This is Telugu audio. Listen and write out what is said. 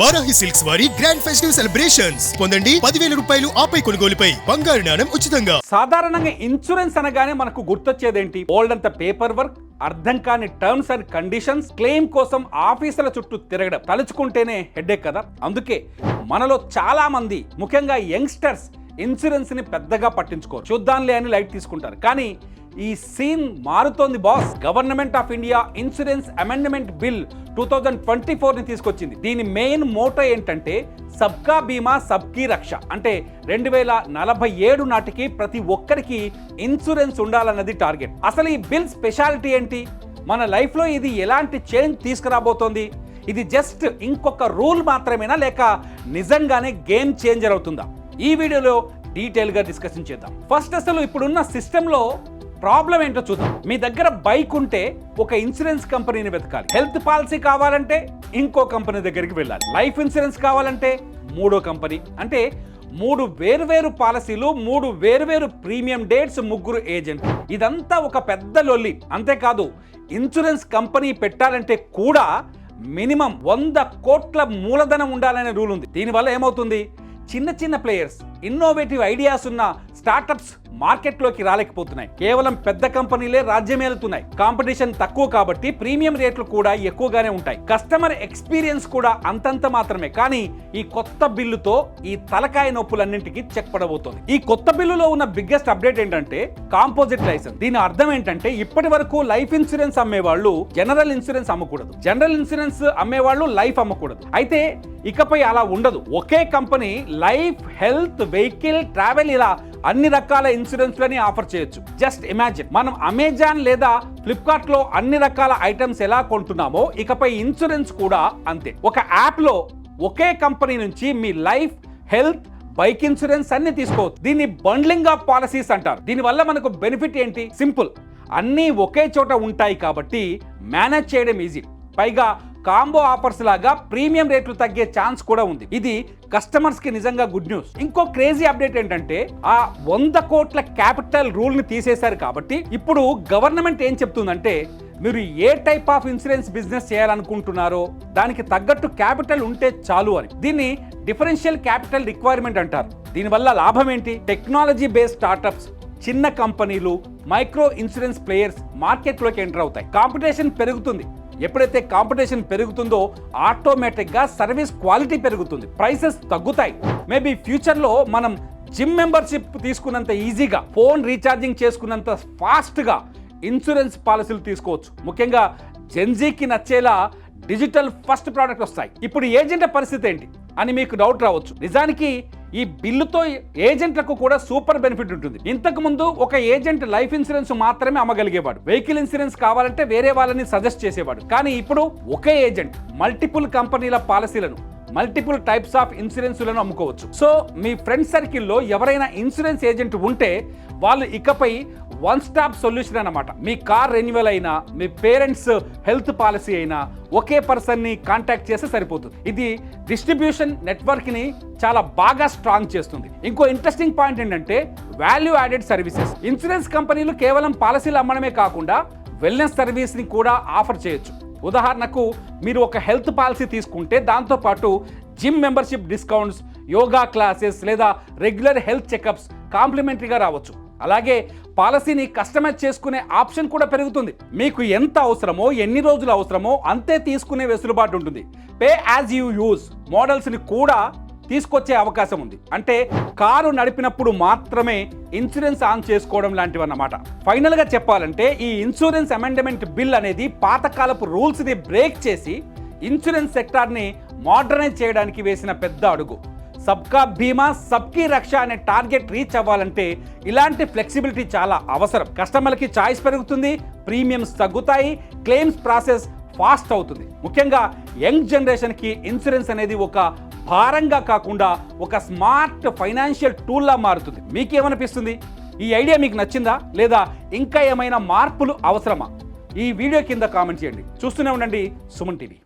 వారాహి సిల్క్స్ వారి గ్రాండ్ ఫెస్టివ్ సెలబ్రేషన్స్ పొందండి పదివేల రూపాయలు ఆపై కొనుగోలుపై. బంగారు నాణం ఉచితంగా. సాధారణంగా ఇన్సూరెన్స్ అనగానే మనకు గుర్తొచ్చేదేంటి? ఓల్డ్ అంత పేపర్ వర్క్ అర్థం కాని టర్మ్స్ అండ్ కండిషన్స్ క్లెయిమ్ కోసం ఆఫీసుల చుట్టూ తిరగడం. తలుచుకుంటేనే హెడేక్ కదా? అందుకే మనలో చాలా మంది ముఖ్యంగా యంగ్స్టర్స్ ఇన్సూరెన్స్ని పెద్దగా పట్టించుకోరు. చూద్దాంలే అని లైట్ తీసుకుంటారు. కానీ ఈ సీన్ మారుతోంది boss. Government of India insurance amendment bill two thousand twenty ఫోర్ని తీసుకొచ్చింది. దీని మెయిన్ మోటో ఏంటంటే సబ్కా బీమా సబ్కీ రక్ష. అంటే రెండు వేల నలభై ఏడు నాటికి ప్రతి ఒక్కరికి ఇన్సూరెన్స్ ఉండాలన్నది టార్గెట్. అసలు ఈ బిల్ స్పెషాలిటీ ఏంటి? మన లైఫ్లో ఇది ఎలాంటి చేంజ్ తీసుకురాబోతోంది? ఇది జస్ట్ ఇంకొక రూల్ మాత్రమేనా లేక నిజంగానే గేమ్ చేంజర్ అవుతుందా? ఈ వీడియోలో డీటెయిల్గా డిస్కషన్ చేద్దాం. ఫస్ట్ అసలు ఇప్పుడున్న సిస్టంలో ప్రాబ్లం ఏంటో చూద్దాం. మీ దగ్గర బైక్ ఉంటే ఒక ఇన్సూరెన్స్ కంపెనీని వెతకాలి. హెల్త్ పాలసీ కావాలంటే ఇంకో కంపెనీ దగ్గరికి వెళ్ళాలి. లైఫ్ ఇన్సూరెన్స్ కావాలంటే మూడో కంపెనీ. అంటే మూడు వేర్వేరు పాలసీలు మూడు వేర్వేరు ప్రీమియం డేట్స్ ముగ్గురు ఏజెంట్. ఇదంతా ఒక పెద్ద లొల్లి. అంతేకాదు ఇన్సూరెన్స్ కంపెనీ పెట్టాలంటే కూడా మినిమం వంద కోట్ల మూలధనం ఉండాలనే రూల్ ఉంది. దీనివల్ల ఏమవుతుంది? చిన్న చిన్న ప్లేయర్స్ ఇన్నోవేటివ్ ఐడియాస్ ఉన్న స్టార్టప్స్ మార్కెట్లోకి రాలేకపోతున్నాయి. కేవలం పెద్ద కంపెనీలే రాజ్యమేలుతున్నాయి కాంపిటీషన్ తక్కువ కాబట్టి ప్రీమియం రేట్లు కూడా ఎక్కువగానే ఉంటాయి. కస్టమర్ ఎక్స్పీరియన్స్ కూడా అంతంత మాత్రమే. కానీ ఈ కొత్త బిల్లుతో ఈ తలకాయ నొప్పులన్నింటికి చెక్ పడబోతోంది. ఈ కొత్త బిల్లులో ఉన్న బిగ్గెస్ట్ అప్డేట్ ఏంటంటే కాంపోజిట్ లైసెన్స్ దీని అర్థం ఏంటంటే ఇప్పటి వరకు లైఫ్ ఇన్సూరెన్స్ అమ్మేవాళ్ళు జనరల్ ఇన్సూరెన్స్ అమ్మకూడదు. జనరల్ ఇన్సూరెన్స్ అమ్మేవాళ్ళు లైఫ్ అమ్మకూడదు. అయితే ఇకపై అలా ఉండదు. ఒకే company life health vehicle travel ఇలా అన్ని రకాల ఇన్సూరెన్స్లని ఆఫర్ చేయొచ్చు. జస్ట్ ఇమాజిన్ మనం అమెజాన్ లేదా ఫ్లిప్కార్ట్లో అన్ని రకాల ఐటమ్స్ ఎలా కొంటున్నామో ఇకపై ఇన్సూరెన్స్ కూడా అంతే. ఒక యాప్లో ఒకే కంపెనీ నుంచి మీ లైఫ్ హెల్త్ బైక్ ఇన్సూరెన్స్ అన్ని తీసుకోవచ్చు. దీన్ని బండ్లింగ్ ఆఫ్ పాలసీస్ అంటారు. దీనివల్ల మనకు బెనిఫిట్ ఏంటి? సింపుల్. అన్నీ ఒకే చోట ఉంటాయి కాబట్టి మేనేజ్ చేయడం ఈజీ. పైగా కాంబో ఆఫర్స్ లాగా ప్రీమియం రేట్లు తగ్గే ఛాన్స్ కూడా ఉంది. ఇది కస్టమర్స్కి నిజంగా గుడ్ న్యూస్. ఇంకో క్రేజీ అప్డేట్ ఏంటంటే ఆ వంద కోట్ల క్యాపిటల్ రూల్ని తీసేశారు కాబట్టి ఇప్పుడు గవర్నమెంట్ ఏం చెప్తుందంటే మీరు ఏ టైప్ ఆఫ్ ఇన్సూరెన్స్ బిజినెస్ చేయాలనుకుంటున్నారో దానికి తగ్గట్టు క్యాపిటల్ ఉంటే చాలు అని. దీన్ని డిఫరెన్షియల్ క్యాపిటల్ రిక్వైర్మెంట్ అంటారు. దీనివల్ల లాభం ఏంటి? టెక్నాలజీ బేస్డ్ స్టార్టప్స్ చిన్న కంపెనీలు మైక్రో ఇన్సూరెన్స్ ప్లేయర్స్ మార్కెట్లోకి ఎంటర్ అవుతాయి. కాంపిటీషన్ పెరుగుతుంది. ఎప్పుడైతే కాంపిటీషన్ పెరుగుతుందో ఆటోమేటిక్గా సర్వీస్ క్వాలిటీ పెరుగుతుంది. ప్రైసెస్ తగ్గుతాయి. మేబీ ఫ్యూచర్లో మనం జిమ్ మెంబర్షిప్ తీసుకున్నంత ఈజీగా ఫోన్ రీఛార్జింగ్ చేసుకున్నంత ఫాస్ట్గా ఇన్సూరెన్స్ పాలసీలు తీసుకోవచ్చు. ముఖ్యంగా జెన్జీకి నచ్చేలా డిజిటల్ ఫస్ట్ ప్రోడక్ట్ వస్తాయి. ఇప్పుడు ఏజెంట్ పరిస్థితి ఏంటి? అని మీకు డౌట్ రావచ్చు. నిజానికి ఈ బిల్లుతో ఏజెంట్లకు కూడా సూపర్ బెనిఫిట్ ఉంటుంది. ఇంతకు ముందు ఒక ఏజెంట్ లైఫ్ ఇన్సూరెన్స్ మాత్రమే అమ్మగలిగేవాడు. వెహికల్ ఇన్సూరెన్స్ కావాలంటే వేరే వాళ్ళని సజెస్ట్ చేసేవాడు. కానీ ఇప్పుడు ఒకే ఏజెంట్ మల్టిపుల్ కంపెనీల పాలసీలను మల్టిపుల్ టైప్స్ ఆఫ్ ఇన్సూరెన్స్లను అమ్ముకోవచ్చు. సో మీ ఫ్రెండ్ సర్కిల్లో ఎవరైనా ఇన్సూరెన్స్ ఏజెంట్ ఉంటే వాళ్ళు ఇకపై వన్ స్టాప్ సొల్యూషన్ అన్నమాట. మీ కార్ రెన్యువల్ అయినా మీ పేరెంట్స్ హెల్త్ పాలసీ అయినా ఒకే పర్సన్ని కాంటాక్ట్ చేస్తే సరిపోతుంది. ఇది డిస్ట్రిబ్యూషన్ నెట్వర్క్ని చాలా బాగా స్ట్రాంగ్ చేస్తుంది. ఇంకో ఇంట్రెస్టింగ్ పాయింట్ ఏంటంటే వాల్యూ యాడెడ్ సర్వీసెస్. ఇన్సూరెన్స్ కంపెనీలు కేవలం పాలసీలు అమ్మడమే కాకుండా వెల్నెస్ సర్వీస్ని కూడా ఆఫర్ చేయొచ్చు. ఉదాహరణకు మీరు ఒక హెల్త్ పాలసీ తీసుకుంటే దాంతోపాటు gym membership discounts yoga classes లేదా రెగ్యులర్ హెల్త్ చెకప్స్ కాంప్లిమెంటరీగా రావచ్చు. అలాగే పాలసీని కస్టమైజ్ చేసుకునే ఆప్షన్ కూడా పెరుగుతుంది. మీకు ఎంత అవసరమో ఎన్ని రోజులు అవసరమో అంతే తీసుకునే వెసులుబాటు ఉంటుంది. పే యాజ్ యూ యూజ్ మోడల్స్ని కూడా తీసుకొచ్చే అవకాశం ఉంది. అంటే కారు నడిపినప్పుడు మాత్రమే ఇన్సూరెన్స్ ఆన్ చేసుకోవడం లాంటివి అన్నమాట ఫైనల్గా చెప్పాలంటే ఈ ఇన్సూరెన్స్ అమెండ్మెంట్ బిల్ అనేది పాతకాలపు రూల్స్ని బ్రేక్ చేసి ఇన్సూరెన్స్ సెక్టార్ని మోడర్నైజ్ చేయడానికి వేసిన పెద్ద అడుగు. సబ్కా బీమా సబ్కీ రక్ష అనే టార్గెట్ రీచ్ అవ్వాలంటే ఇలాంటి ఫ్లెక్సిబిలిటీ చాలా అవసరం. కస్టమర్కి చాయిస్ పెరుగుతుంది ప్రీమియమ్స్ తగ్గుతాయి క్లెయిమ్స్ ప్రాసెస్ ఫాస్ట్ అవుతుంది. ముఖ్యంగా యంగ్ జనరేషన్కి ఇన్సూరెన్స్ అనేది ఒక భారంగా కాకుండా ఒక స్మార్ట్ ఫైనాన్షియల్ టూల్లా మారుతుంది. మీకేమనిపిస్తుంది? ఈ ఐడియా మీకు నచ్చిందా? లేదా ఇంకా ఏమైనా మార్పులు అవసరమా? ఈ వీడియో కింద కామెంట్ చేయండి. చూస్తూనే ఉండండి సుమన్ టీవీ.